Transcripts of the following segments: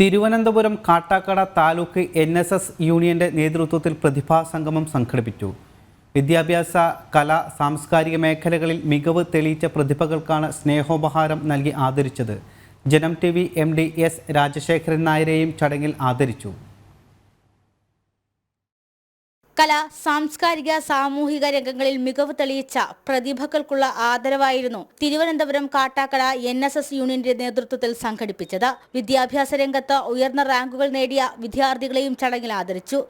Thiruvananthapuram Kattakkada taluk N S S യൂണിയന്റെ നേതൃത്വത്തിൽ പ്രതിഭാ സംഗമം സംഘടിപ്പിച്ചു. വിദ്യാഭ്യാസ കല സാംസ്കാരിക മേഖലകളിൽ മികവ് തെളിയിച്ച പ്രതിഭകൾക്കാണ് സ്നേഹോപഹാരം നൽകി ആദരിച്ചത്. Janam T V M D S Rajasekharan നായരെയും ചടങ്ങിൽ ആദരിച്ചു. കല സാംസ്കാരിക സാമൂഹിക രംഗങ്ങളിൽ മികവ് തെളിയിച്ച പ്രതിഭകൾക്കുള്ള ആദരവായിരുന്നു Thiruvananthapuram Kattakkada N S S യൂണിയന്റെ നേതൃത്വത്തിൽ സംഘടിപ്പിച്ചത്. വിദ്യാഭ്യാസ രംഗത്ത് ഉയർന്ന റാങ്കുകൾ നേടിയ വിദ്യാർത്ഥികളെയും ചടങ്ങിൽ ആദരിച്ചു.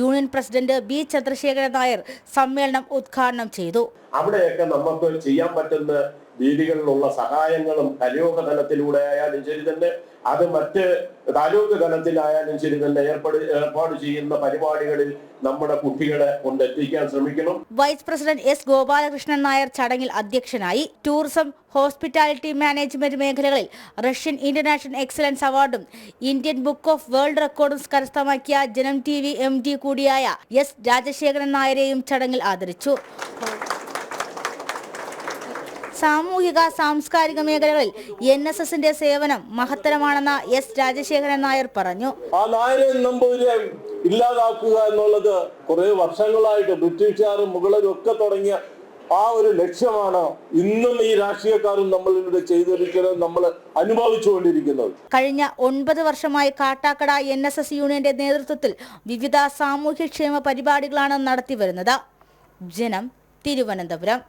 Union president B Chandrasekharan Nair സമ്മേളനം ഉദ്ഘാടനം ചെയ്തു. അവിടെയൊക്കെ നമുക്ക് ചെയ്യാൻ പറ്റുന്ന രീതികളിലുള്ള സഹായങ്ങളും കലയോഗ തലത്തിലൂടെ ആയാലും ശരി തന്നെ അത് മറ്റ് താലൂക്ക് തലത്തിലായാലും ശരി തന്നെ ഏർപ്പെടു ഏർപ്പാട് ചെയ്യുന്ന പരിപാടികളിൽ നമ്മുടെ കുട്ടികളെ കൊണ്ടെത്തിക്കാൻ ശ്രമിക്കണം. Vice president S Gopalakrishnan Nair ചടങ്ങിൽ അധ്യക്ഷനായി ടൂറിസം ഹോസ്പിറ്റാലിറ്റി മാനേജ്മെന്റ് മേഖലകളിൽ റഷ്യൻ ഇന്റർനാഷണൽ എക്സലൻസ് അവാർഡും ഇന്ത്യൻ ബുക്ക് ഓഫ് വേൾഡ് റെക്കോർഡും കരസ്ഥമാക്കിയ Janam T V M D കൂടിയായ എസ് രാജശേഖരൻ നായരെയും ചടങ്ങിൽ ആദരിച്ചു. സാമൂഹിക സാംസ്കാരിക മേഖലകളിൽ എൻ എസ് എസിന്റെ സേവനം മഹത്തരമാണെന്ന് എസ് രാജശേഖരൻ നായർ പറഞ്ഞു. ആ നായരെ നമ്പൂതിരെ ഇല്ലാതാക്കുക എന്നുള്ളത് കുറെ വർഷങ്ങളായിട്ട് ബ്രിട്ടീഷുകാരും മുഗളരും ഒക്കെ തുടങ്ങിയ ആ ഒരു ലക്ഷ്യമാണ് ഇന്നും ഈ രാഷ്ട്രീയക്കാരും നമ്മളിവിടെ ചെയ്തിരിക്കുന്നത് നമ്മൾ അനുഭവിച്ചുകൊണ്ടിരിക്കുന്നത്. കഴിഞ്ഞ ഒൻപത് വർഷമായി കാട്ടാക്കട എൻ എസ് എസ് യൂണിയന്റെ നേതൃത്വത്തിൽ വിവിധ സാമൂഹ്യക്ഷേമ പരിപാടികളാണ് നടത്തി വരുന്നത് ജനം തിരുവനന്തപുരം.